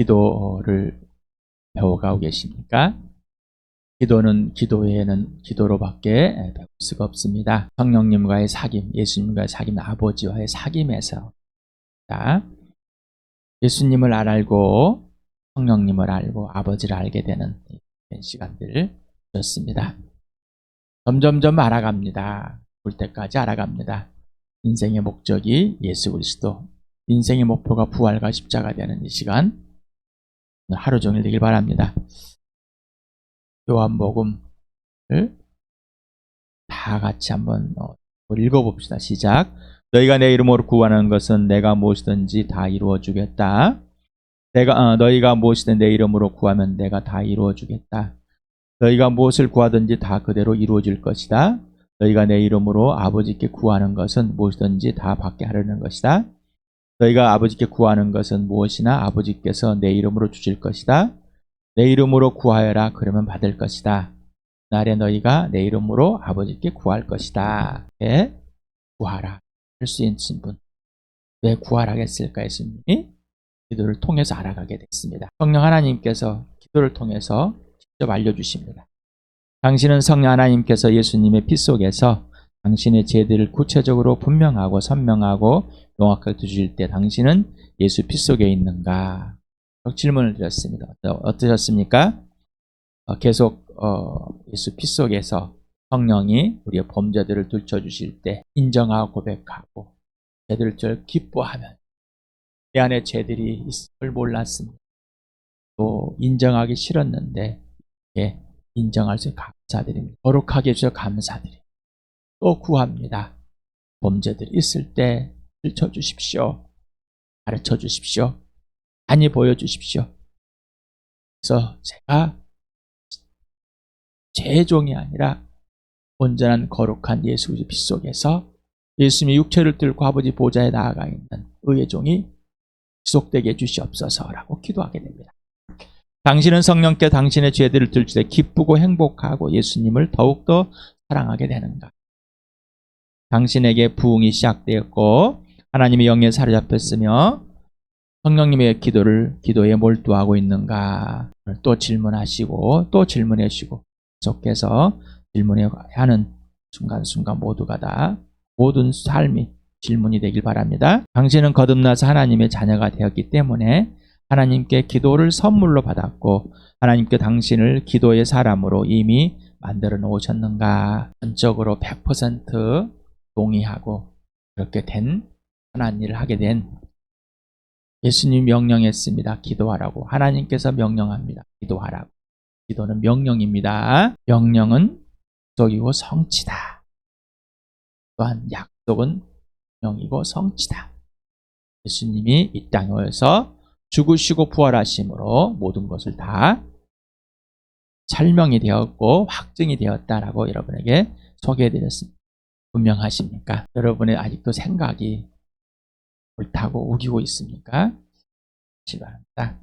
기도를 배워가고 계십니까? 기도는 기도에는 기도로밖에 배울 수가 없습니다. 성령님과의 사귐, 예수님과의 사귐, 아버지와의 사귐에서 자, 예수님을 알고 성령님을 알고 아버지를 알게 되는 시간들 였습니다. 점점점 알아갑니다. 볼 때까지 알아갑니다. 인생의 목적이 예수 그리스도, 인생의 목표가 부활과 십자가 되는 이 시간 하루 종일 되길 바랍니다. 요한복음을 다 같이 한번 어, 읽어봅시다. 시작. 너희가 내 이름으로 구하는 것은 내가 무엇이든지 다 이루어 주겠다. 내가 어, 너희가 무엇이든 내 이름으로 구하면 내가 다 이루어 주겠다. 너희가 무엇을 구하든지 다 그대로 이루어질 것이다. 너희가 내 이름으로 아버지께 구하는 것은 무엇이든지 다 받게 하려는 것이다. 너희가 아버지께 구하는 것은 무엇이나 아버지께서 내 이름으로 주실 것이다. 내 이름으로 구하여라 그러면 받을 것이다. 날에 너희가 내 이름으로 아버지께 구할 것이다. 예? 구하라. 할 수 있는 분. 왜 구하라겠을까 했으니 기도를 통해서 알아가게 됐습니다. 성령 하나님께서 기도를 통해서 직접 알려주십니다. 당신은 성령 하나님께서 예수님의 피 속에서 당신의 죄들을 구체적으로 분명하고 선명하고 명확하게 주실 때 당신은 예수 피 속에 있는가? 질문을 드렸습니다. 어떠셨습니까? 어, 계속 어, 예수 피 속에서 성령이 우리의 범죄들을 들춰주실 때 인정하고 고백하고 죄들을 절 기뻐하면 내 안에 죄들이 있음을 몰랐습니다. 또 인정하기 싫었는데 예, 인정할 수 감사드립니다. 거룩하게 해주셔서 감사드립니다. 또 구합니다. 범죄들이 있을 때 들춰주십시오. 가르쳐 주십시오. 많이 보여주십시오. 그래서 제가 제 종이 아니라 온전한 거룩한 예수 그리스도 피 속에서 예수님의 육체를 들고 아버지 보좌에 나아가 있는 의의 종이 지속되게 해주시옵소서라고 기도하게 됩니다. 당신은 성령께 당신의 죄들을 들추되 기쁘고 행복하고 예수님을 더욱더 사랑하게 되는가? 당신에게 부흥이 시작되었고 하나님의 영에 사로잡혔으며 성령님의 기도를 기도에 몰두하고 있는가? 또 질문하시고 또 질문해 주시고 계속해서 질문해 하는 순간순간 모두가 다 모든 삶이 질문이 되길 바랍니다. 당신은 거듭나서 하나님의 자녀가 되었기 때문에 하나님께 기도를 선물로 받았고 하나님께 당신을 기도의 사람으로 이미 만들어 놓으셨는가? 전적으로 100% 동의하고 그렇게 된 하나님 일을 하게 된 예수님 명령했습니다. 기도하라고. 하나님께서 명령합니다. 기도하라고. 기도는 명령입니다. 명령은 약속이고 성취다. 또한 약속은 명이고 성취다. 예수님이 이 땅에 오셔서 죽으시고 부활하심으로 모든 것을 다 설명이 되었고 확증이 되었다라고 여러분에게 소개해드렸습니다. 분명하십니까? 여러분의 아직도 생각이 옳다고 우기고 있습니까? 바랍니다.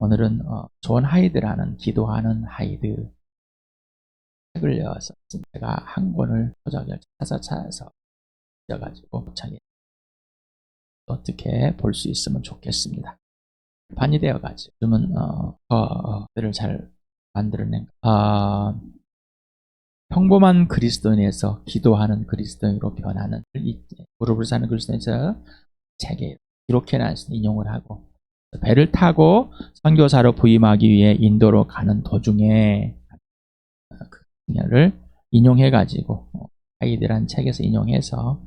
오늘은 어, 존 하이드라는 기도하는 하이드 책을 내어서 제가 한 권을 도자기를 찾아서 찾아서 가지고 창에 어떻게 볼 수 있으면 좋겠습니다. 반이 되어가지고 요즘은 어, 어들을 잘 만들어낸 어, 평범한 그리스도인에서 기도하는 그리스도인으로 변하는 무릎을 사는 그리스도인에서 책에 이렇게 인용을 하고 배를 타고 선교사로 부임하기 위해 인도로 가는 도중에 그를 인용해 가지고 아이들한 책에서 인용해서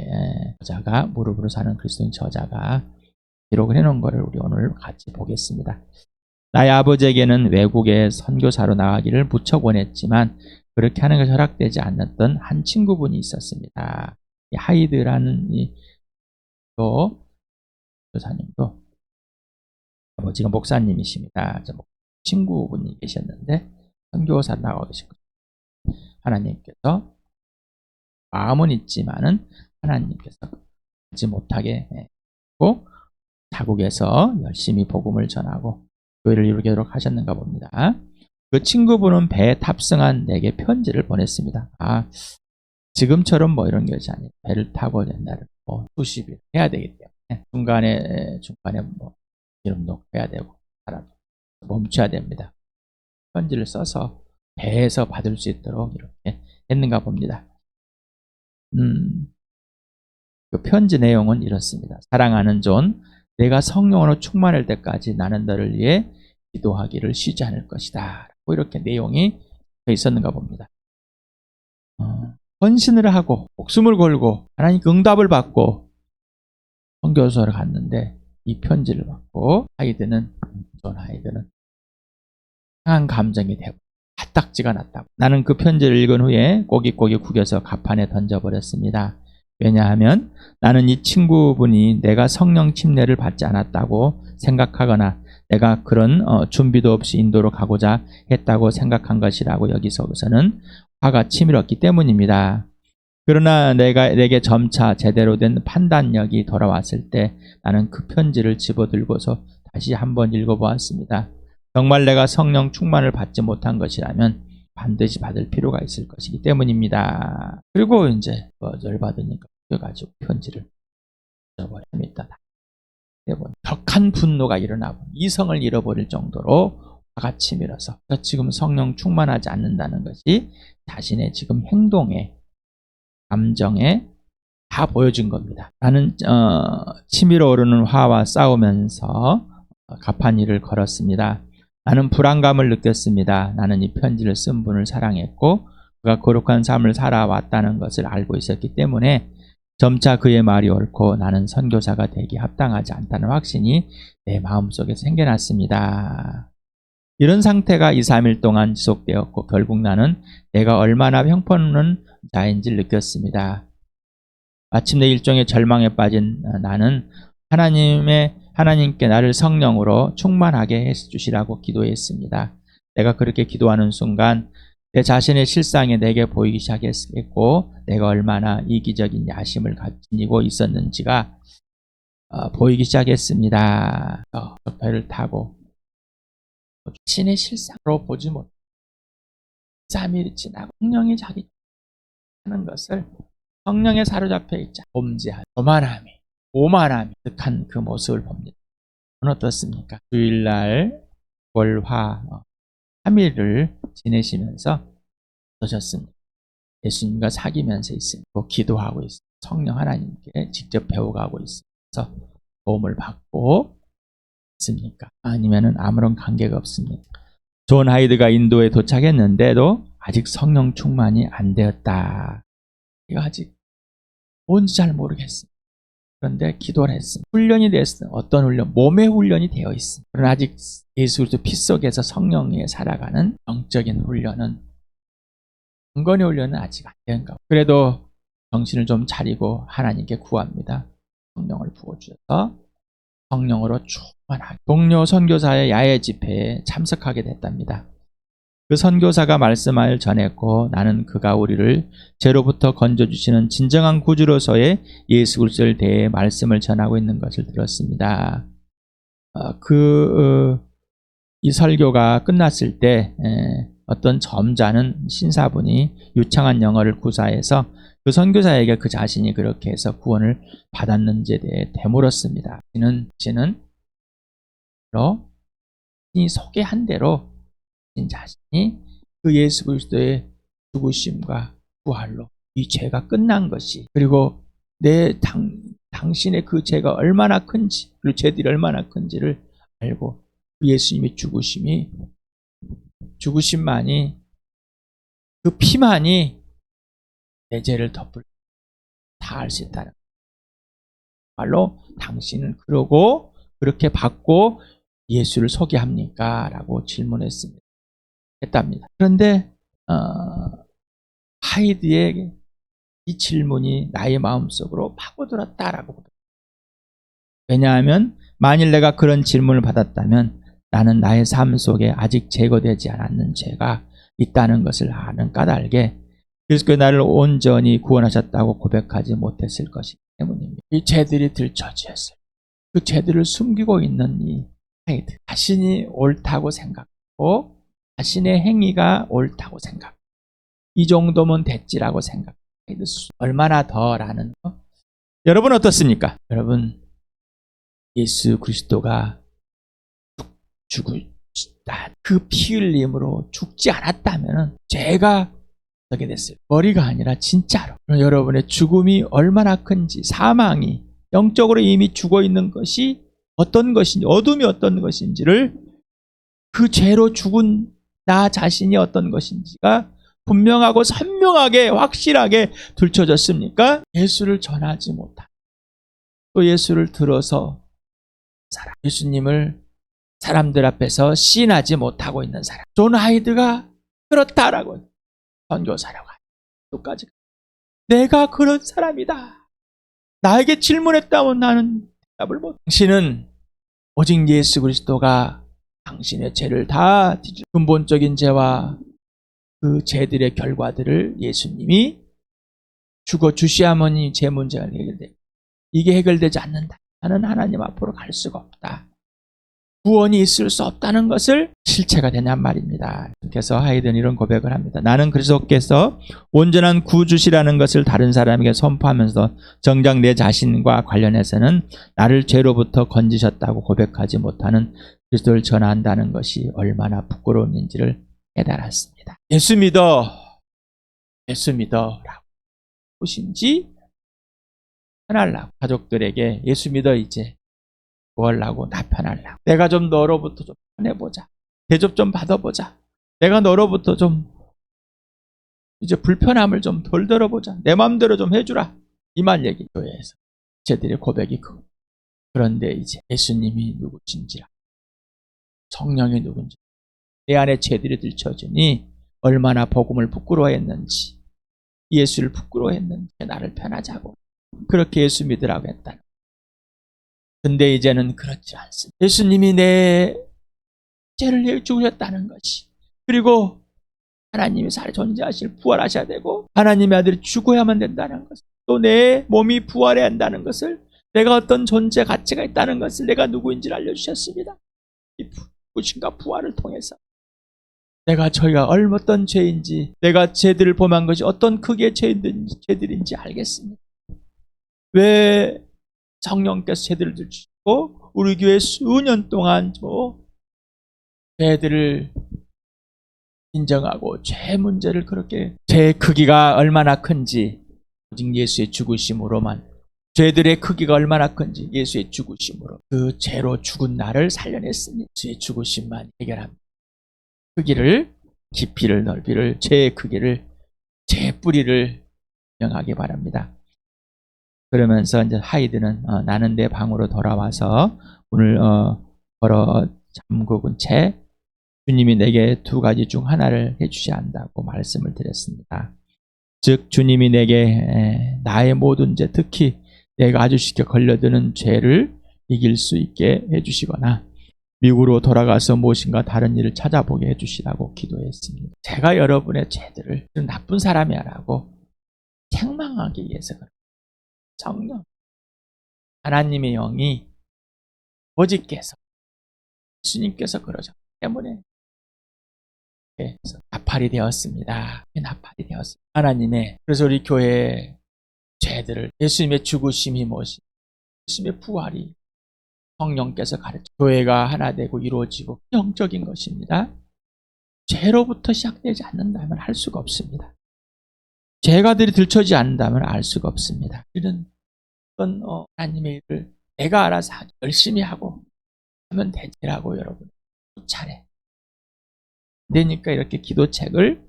예, 저자가 무릎으로 사는 그리스도인 저자가 기록을 해놓은 것을 우리 오늘 같이 보겠습니다. 나의 아버지에게는 외국에 선교사로 나가기를 무척 원했지만 그렇게 하는 것이 허락되지 않았던 한 친구분이 있었습니다. 하이드라는 이 또 교사님도 아버지가 목사님이십니다. 친구분이 계셨는데 선교사로 나가고 계신 거죠. 하나님께서 마음은 있지만은 하나님께서 하지 못하게 했고 자국에서 열심히 복음을 전하고 교회를 이루도록 하셨는가 봅니다. 그 친구분은 배에 탑승한 내게 편지를 보냈습니다. 아, 지금처럼 뭐 이런 것이 아니에요. 배를 타고 옛날에 뭐 수십 일 해야 되기 때문에 중간에 중간에 뭐 기름 넣고 해야 되고 살아도 멈춰야 됩니다. 편지를 써서 배에서 받을 수 있도록 이렇게 했는가 봅니다. 음, 그 편지 내용은 이렇습니다. 사랑하는 존, 내가 성령으로 충만할 때까지 나는 너를 위해 기도하기를 쉬지 않을 것이다. 뭐 이렇게 내용이 돼 있었는가 봅니다. 어, 헌신을 하고 목숨을 걸고 하나님 응답을 받고 선교소를 갔는데 이 편지를 받고 하이드는 존 하이드는 상한 감정이 되고 화딱지가 났다고. 나는 그 편지를 읽은 후에 꼬깃꼬깃 구겨서 가판에 던져버렸습니다. 왜냐하면 나는 이 친구분이 내가 성령 침례를 받지 않았다고 생각하거나 내가 그런 어, 준비도 없이 인도로 가고자 했다고 생각한 것이라고 여기서는 화가 치밀었기 때문입니다. 그러나 내가 내게 점차 제대로 된 판단력이 돌아왔을 때 나는 그 편지를 집어들고서 다시 한번 읽어보았습니다. 정말 내가 성령 충만을 받지 못한 것이라면 반드시 받을 필요가 있을 것이기 때문입니다. 그리고 이제 뭐 열받으니까 가지고 편지를. 대본 격한 분노가 일어나고 이성을 잃어버릴 정도로 화가 치밀어서 그러니까 지금 성령 충만하지 않는다는 것이 자신의 지금 행동에 감정에 다 보여준 겁니다. 나는 어, 치밀어 오르는 화와 싸우면서 가판일을 걸었습니다. 나는 불안감을 느꼈습니다. 나는 이 편지를 쓴 분을 사랑했고 그가 거룩한 삶을 살아왔다는 것을 알고 있었기 때문에 점차 그의 말이 옳고 나는 선교사가 되기 합당하지 않다는 확신이 내 마음속에 생겨났습니다. 이런 상태가 2, 3일 동안 지속되었고 결국 나는 내가 얼마나 형편없는 자인지를 느꼈습니다. 마침내 일종의 절망에 빠진 나는 하나님의 하나님께 나를 성령으로 충만하게 해주시라고 기도했습니다. 내가 그렇게 기도하는 순간 내 자신의 실상이 내게 보이기 시작했고 내가 얼마나 이기적인 야심을 가지고 있었는지가 어, 보이기 시작했습니다. 어, 배를 타고 자 신의 실상으로 보지 못 3일이 지나고 성령이 자기 하는 것을 성령에 사로잡혀 있자 범죄한 오만함이 오만함이 득한 그 모습을 봅니다. 어떻습니까? 주일날 월화 3일을 지내시면서 어떠셨습니까? 예수님과 사귀면서 있습니다. 기도하고 있습니다. 성령 하나님께 직접 배워가고 있으면서 도움을 받고 있습니까? 아니면은 아무런 관계가 없습니다. 존 하이드가 인도에 도착했는데도 아직 성령 충만이 안 되었다. 이거 아직 뭔지 잘 모르겠습니다. 그런데 기도를 했습니다. 훈련이 됐습니다. 어떤 훈련? 몸의 훈련이 되어 있습니다. 그러나 아직 예수 그리스도 피 속에서 성령에 살아가는 영적인 훈련은 경건의 훈련은 아직 안 된가. 그래도 정신을 좀 차리고 하나님께 구합니다. 성령을 부어주셔서 성령으로 충만하게 동료 선교사의 야외 집회에 참석하게 됐답니다. 그 선교사가 말씀을 전했고 나는 그가 우리를 죄로부터 건져주시는 진정한 구주로서의 예수 그리스도를 대해 말씀을 전하고 있는 것을 들었습니다. 어, 그, 어, 이 설교가 끝났을 때 에, 어떤 점잖은 신사분이 유창한 영어를 구사해서 그 선교사에게 그 자신이 그렇게 해서 구원을 받았는지에 대해 되물었습니다. 그는 그는 이 소개한 대로 자신이 그 예수 그리스도의 죽으심과 부활로 이 죄가 끝난 것이 그리고 내 당, 당신의 그 죄가 얼마나 큰지 그리고 죄들이 얼마나 큰지를 알고 그 예수님의 죽으심이 죽으심만이 그 피만이 내 죄를 덮을 다 알 수 있다는 말로 당신은 그러고 그렇게 받고 예수를 소개합니까? 라고 질문했습니다. 했답니다. 그런데 어, 하이드의 이 질문이 나의 마음속으로 파고들었다라고 왜냐하면 만일 내가 그런 질문을 받았다면 나는 나의 삶 속에 아직 제거되지 않았는 죄가 있다는 것을 아는 까닭에 그리스도 나를 온전히 구원하셨다고 고백하지 못했을 것이기 때문입니다. 이 죄들이 들춰지었어요. 그 죄들을 숨기고 있는 이 하이드 자신이 옳다고 생각하고 자신의 행위가 옳다고 생각. 이 정도면 됐지라고 생각. 얼마나 더라는 거. 여러분 어떻습니까? 여러분 예수 그리스도가 죽으시다. 그피 흘림으로 죽지 않았다면 죄가 어떻게 됐어요? 머리가 아니라 진짜로. 여러분의 죽음이 얼마나 큰지, 사망이 영적으로 이미 죽어 있는 것이 어떤 것인지, 어둠이 어떤 것인지를 그 죄로 죽은 나 자신이 어떤 것인지가 분명하고 선명하게 확실하게 들춰졌습니까? 예수를 전하지 못한 또 예수를 들어서 사람 예수님을 사람들 앞에서 시인하지 못하고 있는 사람 존 하이드가 그렇다라고 선교사라고 또까지 내가 그런 사람이다 나에게 질문했다면 나는 대답을 못 당신은 오직 예수 그리스도가 당신의 죄를 다 뒤집 근본적인 죄와 그 죄들의 결과들을 예수님이 죽어 주시하머니 제 문제가 해결돼. 이게 해결되지 않는다. 나는 하나님 앞으로 갈 수가 없다. 구원이 있을 수 없다는 것을 실체가 되냔 말입니다. 그래서 하이든 이런 고백을 합니다. 나는 그리스도께서 온전한 구주시라는 것을 다른 사람에게 선포하면서 정작 내 자신과 관련해서는 나를 죄로부터 건지셨다고 고백하지 못하는 그리스도를 전한다는 것이 얼마나 부끄러운 일인지를 깨달았습니다. 예수 믿어. 예수 믿어. 라고 보신지 편하려고 가족들에게 예수 믿어 이제 구하려고 나 편하려고 내가 좀 너로부터 좀 편해보자. 대접 좀 받아보자. 내가 너로부터 좀 이제 불편함을 좀 덜 들어보자. 내 마음대로 좀 해주라. 이말 얘기 교회에서 쟤들의 고백이 그 그런데 이제 예수님이 누구신지라 성령이 누군지 내 안에 죄들이 들춰지니 얼마나 복음을 부끄러워했는지 예수를 부끄러워했는지 나를 편하자고 그렇게 예수 믿으라고 했다. 근데 이제는 그렇지 않습니다. 예수님이 내 죄를 죽으셨다는 것이 그리고 하나님이 살 존재하실 부활하셔야 되고 하나님의 아들이 죽어야만 된다는 것. 또 내 몸이 부활해야 한다는 것을 내가 어떤 존재 가치가 있다는 것을 내가 누구인지를 알려주셨습니다. 이 부신과 부활을 통해서 내가 저희가 얼마 어떤 죄인지 내가 죄들을 범한 것이 어떤 크기의 죄인지, 죄들인지 알겠습니다. 왜 성령께서 죄들을 주시고 우리 교회 수년 동안 저 죄들을 인정하고 죄 문제를 그렇게 죄 크기가 얼마나 큰지 오직 예수의 죽으심으로만 죄들의 크기가 얼마나 큰지 예수의 죽으심으로 그 죄로 죽은 나를 살려냈습니다. 예수의 죽으심만 해결합니다. 크기를 깊이를 넓이를 죄의 크기를 죄 뿌리를 명하기 바랍니다. 그러면서 이제 하이드는 어, 나는 내 방으로 돌아와서 오늘 어, 걸어 잠그은 채 주님이 내게 두 가지 중 하나를 해주셔야 한다고 말씀을 드렸습니다. 즉 주님이 내게 에, 나의 모든 죄 특히 내가 아주 쉽게 걸려드는 죄를 이길 수 있게 해주시거나 미국으로 돌아가서 무엇인가 다른 일을 찾아보게 해주시라고 기도했습니다. 제가 여러분의 죄들을 좀 나쁜 사람이야라고 책망하기 위해서 그래요. 성령 하나님의 영이 아버지께서 예수님께서 그러죠. 때문에 그래서 나팔이 되었습니다. 나팔이 되었습니다. 하나님의 그래서 우리 교회 죄들을 예수님의 죽으심이 무엇이 예수님의 부활이 성령께서 가르쳐 교회가 하나 되고 이루어지고 영적인 것입니다. 죄로부터 시작되지 않는다면 할 수가 없습니다. 죄가들이 들춰지 않는다면 알 수가 없습니다. 우리는 어떤 어, 하나님의 일을 내가 알아서 열심히 하고 하면 되지라고 여러분 차례 되니까 이렇게 기도책을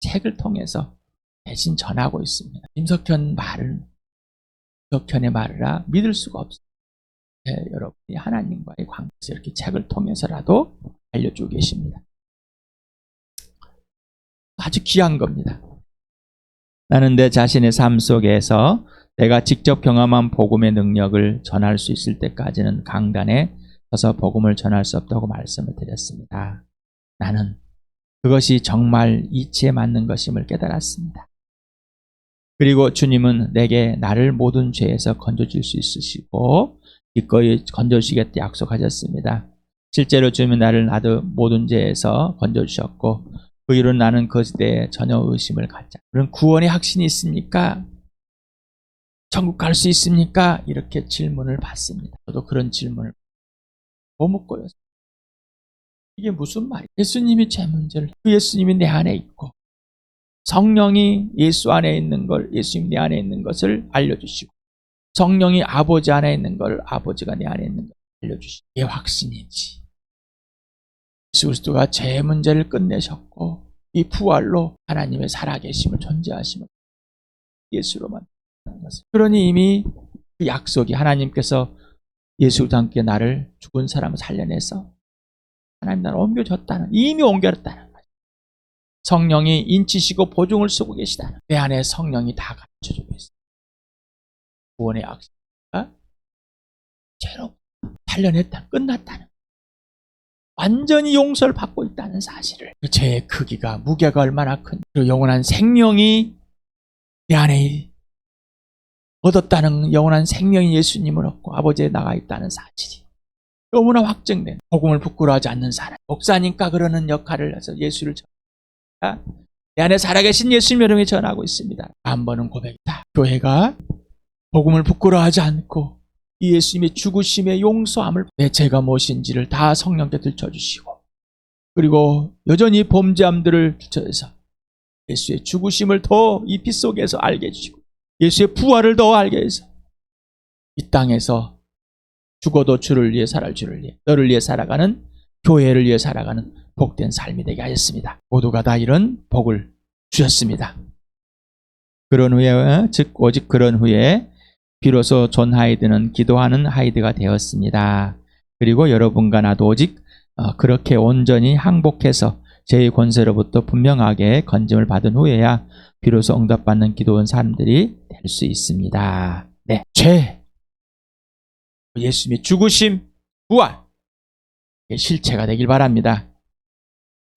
책을 통해서 대신 전하고 있습니다. 임석현 말을 임석현의 말이라 믿을 수가 없어요. 네, 여러분이 하나님과의 관계에서 이렇게 책을 통해서라도 알려주고 계십니다. 아주 귀한 겁니다. 나는 내 자신의 삶 속에서 내가 직접 경험한 복음의 능력을 전할 수 있을 때까지는 강단에 서서 복음을 전할 수 없다고 말씀을 드렸습니다. 나는 그것이 정말 이치에 맞는 것임을 깨달았습니다. 그리고 주님은 내게 나를 모든 죄에서 건져줄 수 있으시고 기꺼이 건져주시겠다 약속하셨습니다. 실제로 주님은 나를 나도 모든 죄에서 건져주셨고 그 이후로 나는 그것에 전혀 의심을 갖자. 그런 구원의 확신이 있습니까? 천국 갈 수 있습니까? 이렇게 질문을 받습니다. 저도 그런 질문을 뭐 묻고요. 이게 무슨 말이야? 예수님이 제 문제를 그 예수님이 내 안에 있고 성령이 예수 안에 있는 걸 예수님 내 안에 있는 것을 알려주시고 성령이 아버지 안에 있는 걸 아버지가 내 안에 있는 걸 알려주시고 이게 확신이지. 예수 그리스도가 제 문제를 끝내셨고 이 부활로 하나님의 살아계심을 존재하심을 예수로만. 그러니 이미 그 약속이 하나님께서 예수와 함께 나를 죽은 사람을 살려내서 하나님 나를 옮겨줬다는 이미 옮겨졌다는 거죠. 성령이 인치시고 보증을 쓰고 계시다는 내 안에 성령이 다 가르쳐주고 있어요. 구원의 약속가 죄로 살려냈다 끝났다는 완전히 용서를 받고 있다는 사실을. 그 죄의 크기가 무게가 얼마나 큰 그 영원한 생명이 내 안에 얻었다는 영원한 생명이 예수님을 얻고 아버지에 나가 있다는 사실이 너무나 확정된 복음을 부끄러워하지 않는 사람. 목사니까 그러는 역할을 해서 예수를 전하 내 안에 살아계신 예수님 여러분이 전하고 있습니다. 한 번은 고백이다. 교회가 복음을 부끄러워하지 않고 이 예수님의 죽으심의 용서함을 내 죄가 무엇인지를 다 성령께 들춰주시고 그리고 여전히 범죄함들을 들춰서 예수의 죽으심을 더 이 피 속에서 알게 해주시고 예수의 부활을 더 알게 해서 이 땅에서 죽어도 주를 위해 살아갈 주를 위해 너를 위해 살아가는 교회를 위해 살아가는 복된 삶이 되게 하였습니다. 모두가 다 이런 복을 주셨습니다. 그런 후에 즉 오직 그런 후에 비로소 존 하이드는 기도하는 하이드가 되었습니다. 그리고 여러분과 나도 오직 어, 그렇게 온전히 항복해서 죄의 권세로부터 분명하게 건짐을 받은 후에야 비로소 응답받는 기도원 사람들이 될 수 있습니다. 네, 죄, 예수님의 죽으심, 부활, 실체가 되길 바랍니다.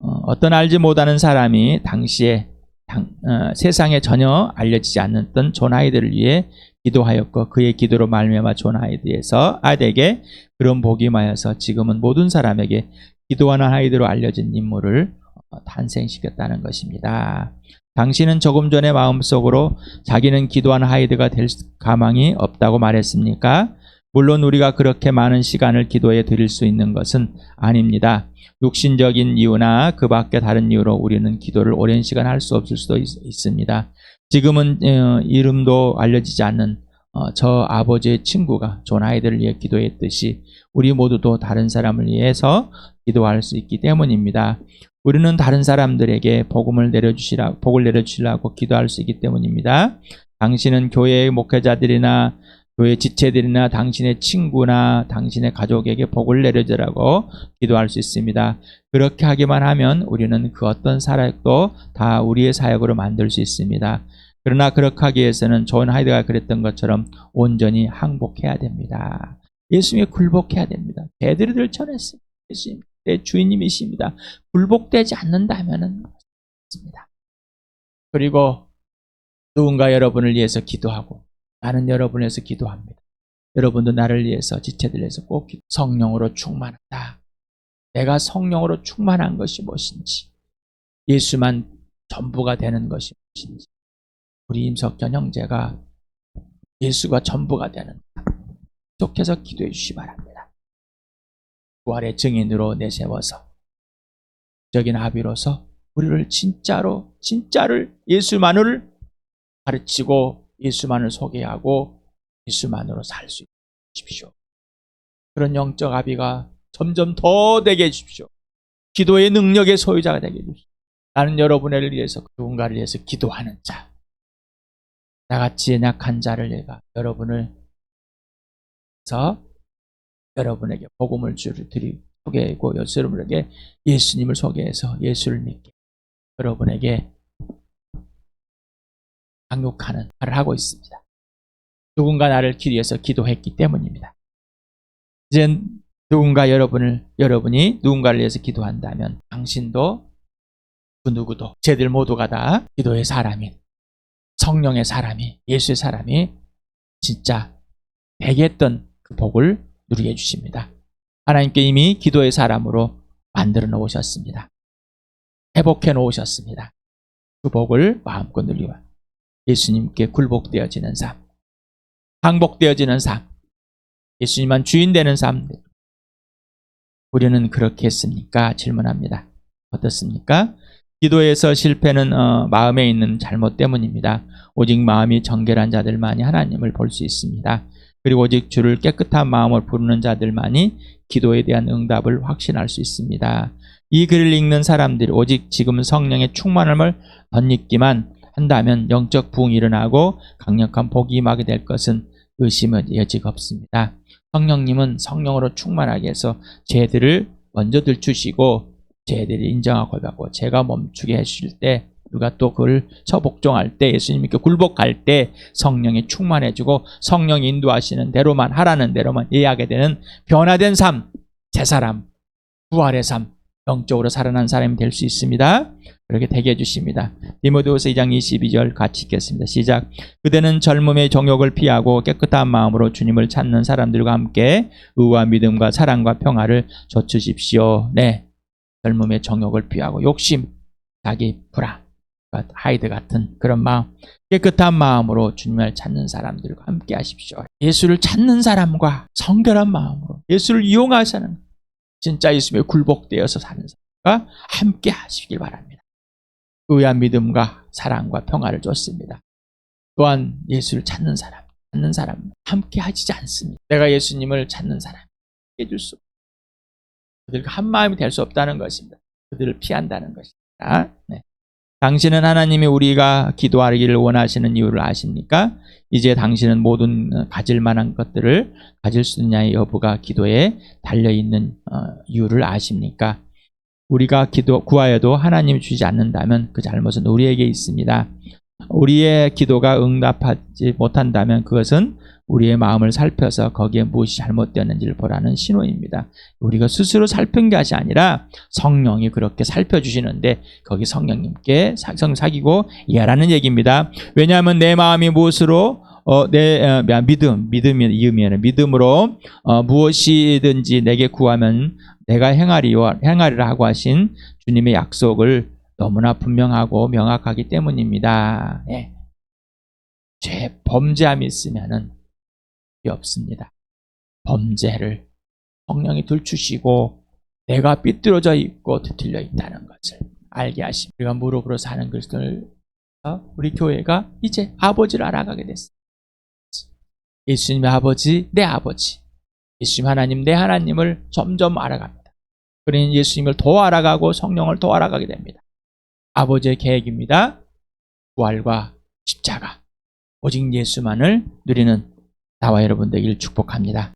어, 떤 알지 못하는 사람이 당시에 당- 어, 세상에 전혀 알려지지 않았던 존 하이드를 위해 기도하였고 그의 기도로 말미암아 존 하이드에서 아들에게 그런 복이 마여서 지금은 모든 사람에게 기도하는 하이드로 알려진 인물을 어, 탄생시켰다는 것입니다. 당신은 조금 전에 마음속으로 자기는 기도하는 하이드가 될 가망이 없다고 말했습니까? 물론 우리가 그렇게 많은 시간을 기도에 드릴 수 있는 것은 아닙니다. 육신적인 이유나 그 밖에 다른 이유로 우리는 기도를 오랜 시간 할 수 없을 수도 있, 습니다 지금은 어, 이름도 알려지지 않는 어, 저 아버지의 친구가 존 아이들을 위해 기도했듯이 우리 모두도 다른 사람을 위해서 기도할 수 있기 때문입니다. 우리는 다른 사람들에게 복음을 내려주시라 복을 내려주시라고 기도할 수 있기 때문입니다. 당신은 교회의 목회자들이나 교회 지체들이나 당신의 친구나 당신의 가족에게 복을 내려주라고 기도할 수 있습니다. 그렇게 하기만 하면 우리는 그 어떤 사역도 다 우리의 사역으로 만들 수 있습니다. 그러나 그렇게 하기 위해서는 존 하이드가 그랬던 것처럼 온전히 항복해야 됩니다. 예수님에 굴복해야 됩니다. 배들이 들쳐냈어요. 예수님, 내 주인님이십니다. 굴복되지 않는다면은 없습니다. 그리고 누군가 여러분을 위해서 기도하고 나는 여러분을 위해서 기도합니다. 여러분도 나를 위해서 지체들 위해서 꼭 기- 성령으로 충만하다. 내가 성령으로 충만한 것이 무엇인지 예수만 전부가 되는 것이 무엇인지 우리 임석전 형제가 예수가 전부가 되는 계속해서 기도해 주시기 바랍니다. 부활의 증인으로 내세워서 적인 합의로서 우리를 진짜로 진짜를 예수만을 가르치고 예수만을 소개하고 예수만으로 살 수 있십시오. 그런 영적 합의가 점점 더 되게 해주십시오. 기도의 능력의 소유자가 되게 해주십시오. 나는 여러분을 위해서 누군가를 위해서 기도하는 자. 나같이 연약한 자를 내가 여러분을 서 여러분에게 복음을 주를 드리 소개하고 여러분에게 예수님을 소개해서 예수를 믿게 여러분에게 강력하는 말을 하고 있습니다. 누군가 나를 기 위해서 기도했기 때문입니다. 이제 누군가 여러분을 여러분이 누군가를 위해서 기도한다면 당신도 그 누구도 쟤들 모두가 다 기도의 사람인 성령의 사람이 예수의 사람이 진짜 되겠던 그 복을 누리게 해주십니다. 하나님께 이미 기도의 사람으로 만들어 놓으셨습니다. 회복해 놓으셨습니다. 그 복을 마음껏 누리고 예수님께 굴복되어지는 삶, 항복되어지는 삶, 예수님만 주인 되는 삶, 우리는 그렇게 했습니까? 질문합니다. 어떻습니까? 기도에서 실패는 어, 마음에 있는 잘못 때문입니다. 오직 마음이 정결한 자들만이 하나님을 볼 수 있습니다. 그리고 오직 주를 깨끗한 마음으로 부르는 자들만이 기도에 대한 응답을 확신할 수 있습니다. 이 글을 읽는 사람들이 오직 지금 성령의 충만함을 덧입기만 한다면 영적 부흥이 일어나고 강력한 복이 임하게 될 것은 의심의 여지가 없습니다. 성령님은 성령으로 충만하게 해서 죄들을 먼저 들추시고 죄들이 인정하고 고백하고 죄가 멈추게 해주실 때 우리가 또 그걸 처복종할 때 예수님께 굴복할 때 성령이 충만해지고 성령이 인도하시는 대로만 하라는 대로만 이해하게 되는 변화된 삶, 새 사람, 부활의 삶, 영적으로 살아난 사람이 될 수 있습니다. 그렇게 되게 해주십니다. 디모데후서 2장 22절 같이 읽겠습니다. 시작. 그대는 젊음의 정욕을 피하고 깨끗한 마음으로 주님을 찾는 사람들과 함께 의와 믿음과 사랑과 평화를 젖추십시오. 네, 젊음의 정욕을 피하고 욕심, 자기 불안, 하이드 같은 그런 마음, 깨끗한 마음으로 주님을 찾는 사람들과 함께 하십시오. 예수를 찾는 사람과 성결한 마음으로 예수를 이용하시는 진짜 예수님에 굴복되어서 사는 사람과 함께 하시길 바랍니다. 의한 믿음과 사랑과 평화를 줬습니다. 또한 예수를 찾는 사람, 찾는 사람 함께 하지 않습니다. 내가 예수님을 찾는 사람 해줄 수. 그들과 한 마음이 될 수 없다는 것입니다. 그들을 피한다는 것입니다. 네. 당신은 하나님이 우리가 기도하기를 원하시는 이유를 아십니까? 이제 당신은 모든 가질 만한 것들을 가질 수 있느냐의 여부가 기도에 달려 있는 어, 이유를 아십니까? 우리가 기도 구하여도 하나님이 주지 않는다면 그 잘못은 우리에게 있습니다. 우리의 기도가 응답하지 못한다면 그것은 우리의 마음을 살펴서 거기에 무엇이 잘못되었는지를 보라는 신호입니다. 우리가 스스로 살핀 것이 아니라 성령이 그렇게 살펴주시는데 거기 성령님께 성 사귀고 이해라는 얘기입니다. 왜냐하면 내 마음이 무엇으로 어, 내 어, 믿음, 믿음이 이음이에는 믿음으로 어, 무엇이든지 내게 구하면 내가 행하리와 행하리라 하고 하신 주님의 약속을 너무나 분명하고 명확하기 때문입니다. 예. 죄 범죄함이 있으면은 없습니다. 범죄를 성령이 들추시고 내가 삐뚤어져 있고 뒤틀려 있다는 것을 알게 하심. 우리가 무릎으로 사는 것을 우리 교회가 이제 아버지를 알아가게 됐습니다. 예수님의 아버지, 내 아버지. 예수님 하나님, 내 하나님을 점점 알아갑니다. 그러니 예수님을 더 알아가고 성령을 더 알아가게 됩니다. 아버지의 계획입니다. 부활과 십자가. 오직 예수만을 누리는 나와 여러분 되기를 축복합니다.